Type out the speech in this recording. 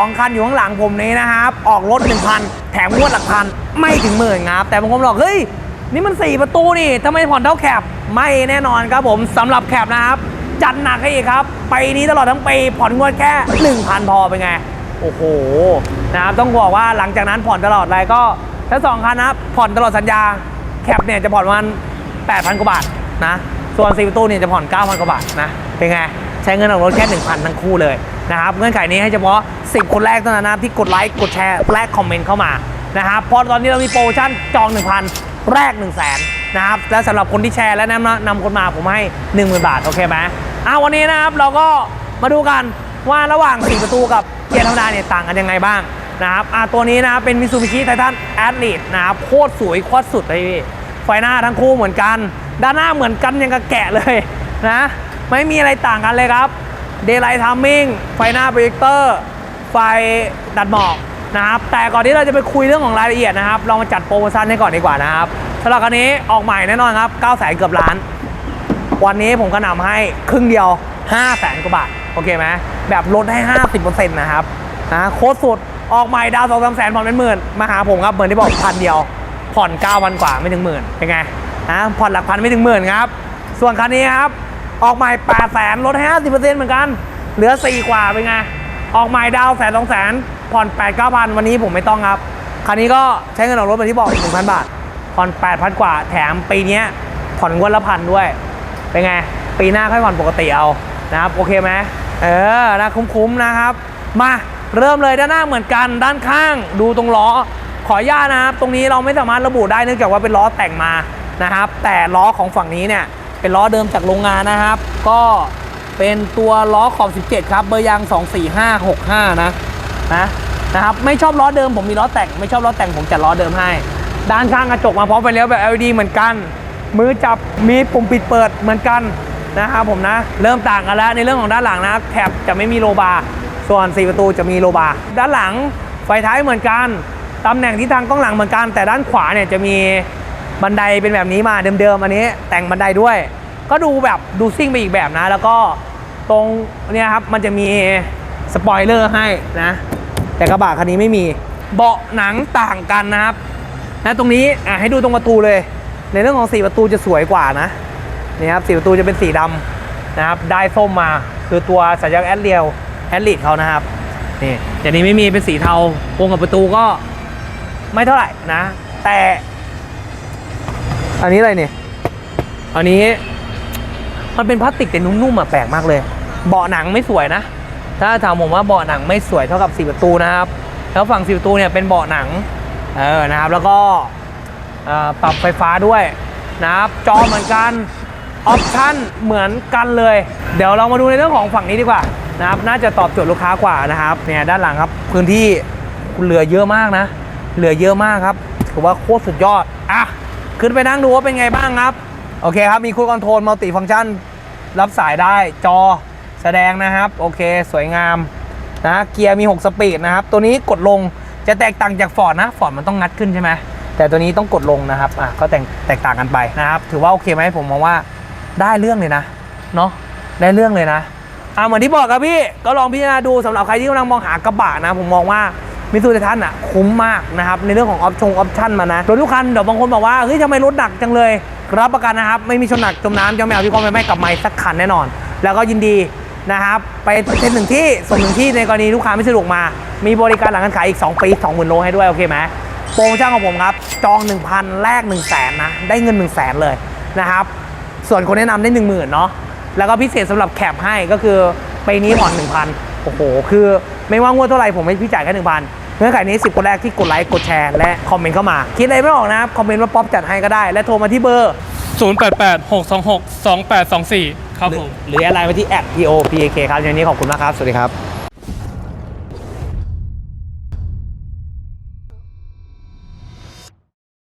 2 คันอยู่ข้างหลังผมนี้นะครับ ออกรถ 1,000 แถมงวดหลักพัน ไม่ถึงหมื่นครับ แต่บางคนบอก เฮ้ย นี่มัน 4 ประตูนี่ทำไมผ่อนเท่าแคปไม่แน่นอนครับผมสำหรับแคปนะครับ จัดหนักให้อีกครับ ไปนี้ตลอดทั้งปีผ่อนงวดแค่ 1,000 พอเป็นไง โอ้โหนะครับต้องบอกว่าหลังจากนั้นผ่อนตลอดเลยก็ทั้งสองคันนะครับผ่อนตลอดสัญญาแคปเนี่ยจะผ่อนวัน8,000 กว่าบาทนะ ส่วน4ประตูเนี่ยจะผ่อน 9,000 กว่าบาทนะ เป็นไง ใช้เงินออกรถแค่ 1,000 ทั้งคู่เลย นะครับเงื่อนไขนี้ให้เฉพาะ 10 คนแรกเท่านั้นนะที่กดไลค์กดแชร์และคอมเมนต์เข้ามานะครับเพราะตอนนี้เรามีโปรโมชั่นจอง 1,000 แรก 1 0 0 0 0แสนนะครับและสำหรับคนที่แชร์และนำนำคนมาผมให้ 10,000 บาท โอเคไหมอะวันนี้นะครับเราก็มาดูกันว่าระหว่าง 4 ประตูกับเกียร์ธรรมดาเนี่ยต่างกันยังไงบ้างนะครับอะตัวนี้นะครับเป็นมิ t ซูบิชิไททันแอดลีดนะครับโคตรสวยโคตรสุดเลยพี่ไฟหน้าทั้งคู่เหมือนกัน ด้านหน้าเหมือนกันยังกับแกะเลยนะ ไม่มีอะไรต่างกันเลยครับ เดย์ไลท์ทัมมิ่งไฟหน้าโปรเจคเตอร์ไฟดัดหมอกนะครับ แต่ก่อนที่เราจะไปคุยเรื่องของรายละเอียดนะครับ เรามาจัดโปรโมชั่นให้ก่อนดีกว่านะครับสำหรับคันนี้ออกใหม่แน่นอนครับ9 0 0 0 0เกือบล้าน วันนี้ผมก็นำให้ครึ่งเดียว5แสนกว่าบาท โอเคไหมแบบลดให้ 50%นะครับนะโคตรสุดออกใหม่ดาวสองสามแสนผ่อนเป็นหมื่นมาหาผมครับเหมือนที่บอกพันเดียว ผ่อน9วันกว่าไม่ถึงหมื่นเป็นไงนะผ่อนหลักพันไม่ถึงหมื่นครับ ส่วนคันนี้ครับ ออกใหม่8แสนลดให้50%เหมือนกัน เหลือ4กว่าเป็นไง ออกใหม่ดาวแสนสองแสนผ่อน8 9 0 0 0วันนี้ผมไม่ต้องครับ คันนี้ก็ใช้เงินออกรถเหมือนที่บอก1,000บาท ผ่อน8,000กว่า แถมปีนี้ผ่อนงวดละพันด้วย เป็นไง ปีหน้าค่อยผ่อนปกติเอานะครับ โอเคไหมเออนะคุ้มๆนะครับ มาเริ่มเลยด้านหน้าเหมือนกันด้านข้างดูตรงล้อขออนุญาตนะครับ ตรงนี้เราไม่สามารถระบุได้เนื่องจากว่าเป็นล้อแต่งมานะครับ แต่ล้อของฝั่งนี้เนี่ย เป็นล้อเดิมจากโรงงานนะครับ ก็เป็นตัวล้อขอบ 17 ครับเบอร์ยาง 24565 นะนะนะครับไม่ชอบล้อเดิมผมมีล้อแต่งไม่ชอบล้อแต่งผมจัดล้อเดิมให้ ด้านข้างกระจกมาพร้อมไฟเลี้ยวแบบ LED เหมือนกัน มือจับมีปุ่มปิดเปิดเหมือนกันนะครับผมนะเริ่มต่างกันแล้วในเรื่องของด้านหลังนะครับจะไม่มีโลบาร์ส่วน4ประตูจะมีโลบาร์ด้านหลังไฟท้ายเหมือนกันตำแหน่งที่ทางกล้องหลังเหมือนกัน แต่ด้านขวาเนี่ยจะมี บันไดเป็นแบบนี้มาเดิมๆอันนี้แต่งบันไดด้วย ก็ดูแบบดูซิ่งไปอีกแบบนะ แล้วก็ตรงเนี่ยครับมันจะมีสปอยเลอร์ให้นะ แต่กระบะคันนี้ไม่มีเบาะหนังต่างกันนะครับนะตรงนี้อะให้ดูตรงประตูเลย ในเรื่องของสีประตูจะสวยกว่านะนี่ครับสีประตูจะเป็นสีดำนะครับได้ส้มมาคือตัวสัญลักษณ์แอดเรียวแอดลิดเขานะครับนี่แต่นี้ไม่มีเป็นสีเทาวงกับประตูก็ไม่เท่าไหร่นะ แต่ อันนี้อะไรเนี่ย อันนี้ มันเป็นพลาสติกแต่นุ่มๆอะแปลกมากเลย เบาะหนังไม่สวยนะ ถ้าถามผมว่าเบาะหนังไม่สวยเท่ากับสีประตูนะครับ แล้วฝั่งสีประตูเนี่ยเป็นเบาะหนัง เออ นะครับ แล้วก็ปรับไฟฟ้าด้วยนะครับ จอเหมือนกัน ออปชั่นเหมือนกันเลย เดี๋ยวเรามาดูในเรื่องของฝั่งนี้ดีกว่านะครับ น่าจะตอบโจทย์ลูกค้ากว่านะครับ เนี่ยด้านหลังครับ พื้นที่เหลือเยอะมากนะ เหลือเยอะมากครับ ถือว่าโคตรสุดยอด อะ ขึ้นไปนั่งดูว่าเป็นไงบ้างครับ โอเคครับ มีคู i คอนโทรลมัลติฟัง c t ชัน รับสายได้จอแสดงนะครับ โอเค สวยงามนะเกียร์มี 6 สปีดนะครับ ตัวนี้กดลงจะแตกต่างจากฟอร์ดนะฟอร์ดมันต้องงัดขึ้นใช่ไหมแต่ตัวนี้ต้องกดลงนะครับอะก็แตกแตกต่างกันไปนะครับ ถือว่าโอเคไหมผมมองว่าได้เรื่องเลยนะเนาะได้เรื่องเลยนะอะเหมือนที่บอกครับพี่ก็ลองพิจารณาดูสำหรับใครที่กำลังมองหากระบะนะ ผมมองว่า มิซูบิชิอะคุ้มมากนะครับในเรื่องของออปชั่นออปชั่นมานะรถทุกคันเดี๋ยวบางคนบอกว่าเฮ้ยทำไมรถหนักจังเลยรับประกันนะครับ ไม่มีชนหนักจมน้ำจะไม่เอาที่ความไม่ไม้กลับไม้สักคันแน่นอน แล้วก็ยินดีนะครับ ไปเซ็นหนึ่งที่ส่งหนึ่งที่ในกรณีลูกค้าไม่สะดวกมา มีบริการหลังการขายอีก 2 ปี 20,000โลให้ด้วย โอเคไหมโปรโมชั่นของผมครับ จอง 1,000 แลก1 0 0 0 0แสนนะ ได้เงิน 1 0 0 0 0แสนเลยนะครับ ส่วนคนแนะนำได้ 10,000เนาะแล้วก็พิเศษสำหรับแคปให้ก็คือปีนี้ผ่อน1,000โอ้โหคือไม่ว่างวดเท่าไหร่ผมให้พี่จ่ายแค่1,000 เงื่อนไขนี้ 10 คนแรกที่กดไลค์กดแชร์และคอมเมนต์เข้ามา คิดอะไรไม่ออกนะครับ คอมเมนต์ว่าป๊อปจัดให้ก็ได้ และโทรมาที่เบอร์ 088 626 2824 ครับผม หรืออะไรไปที่ p o p a k ครับอย่างนี้ขอบคุณมากครับ สวัสดีครับ